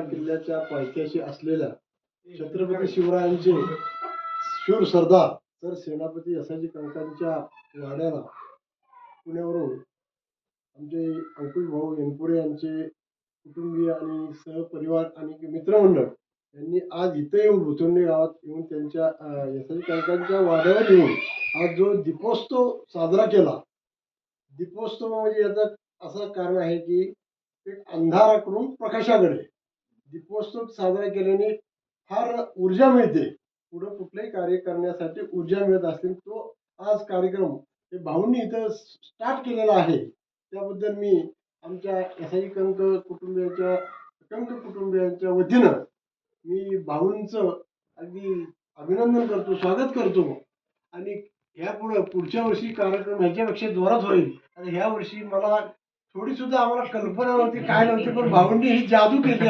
किल्ल्याच्या पायथ्याशी असलेल्या छत्रपती शिवरायांचे शूर सरदार तर सेनापती यसाजी कंकांच्या वाड्याला पुण्यावरून आमचे अंकुश भाऊ येनपुरे यांचे कुटुंबीय आणि सहपरिवार आणि मित्रमंडळ यांनी आज इथं येऊन भुतुंडे गावात येऊन त्यांच्या अं, यसाजी कंकांच्या वाड्यावर येऊन आज जो दीपोत्सव साजरा केला. दीपोत्सव म्हणजे याचं असं कारण आहे की एक अंधाराकडून प्रकाशाकडे. दीपोत्सव साजरा केल्याने फार ऊर्जा मिळते. पुढं कुठलंही कार्य करण्यासाठी ऊर्जा मिळत असते. तो आज कार्यक्रम हे भाऊंनी इथं स्टार्ट केलेला आहे. त्याबद्दल मी आमच्या एसआई कंक कुटुंबियांच्या कंक कुटुंबियांच्या वतीनं मी भाऊंचं अगदी अभिनंदन करतो स्वागत करतो. आणि ह्यापुढं पुढच्या वर्षी कार्यक्रम ह्याच्यापेक्षा जोरात होईल. आणि ह्या वर्षी मला थोडी सुद्धा आम्हाला कल्पना नव्हती काय नव्हती पण भाऊंनी ही जादू केली.